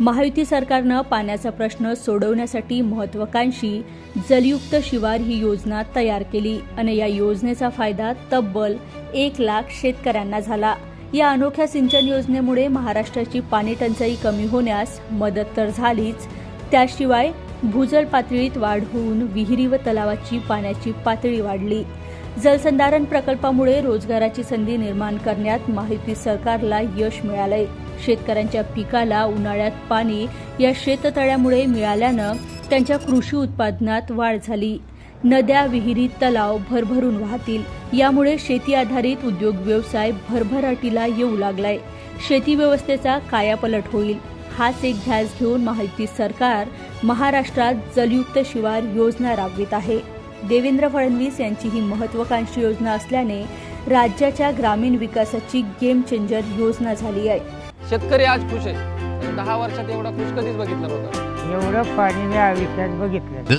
महायुती सरकारनं पाण्याचा प्रश्न सोडवण्यासाठी महत्वाकांक्षी जलयुक्त शिवार ही योजना तयार केली आणि या योजनेचा फायदा तब्बल एक लाख शेतकऱ्यांना झाला. या अनोख्या सिंचन योजनेमुळे महाराष्ट्राची पाणी टंचाई कमी होण्यास मदत तर झालीच. त्याशिवाय भूजल पातळीत वाढ होऊन विहिरी व तलावाची पाण्याची पातळी वाढली. जलसंधारण प्रकल्पामुळे रोजगाराची संधी निर्माण करण्यात माहिती सरकारला यश मिळालंय. शेतकऱ्यांच्या पिकाला उन्हाळ्यात पाणी या शेततळ्यामुळे मिळाल्यानं त्यांच्या कृषी उत्पादनात वाढ झाली. नद्या विहिरी तलाव भरभरून वाहतील. यामुळे शेती आधारित उद्योग व्यवसाय भरभराटीला येऊ लागलाय. शेती व्यवस्थेचा कायापलट होईल. हाच एक ध्यास घेऊन माहिती सरकार महाराष्ट्रात जलयुक्त शिवार योजना राबवित आहे. देवेंद्र फडणवीस यांची ही महत्वाकांक्षी योजना असल्याने राज्याच्या ग्रामीण विकासाची गेम चेंजर योजना झाली आहे. शेतकरी आज खुश आहे दहा वर्षात एवढा खुश कधीच बघितला नव्हता. एवढं पाणी मी आयुष्यात बघितलं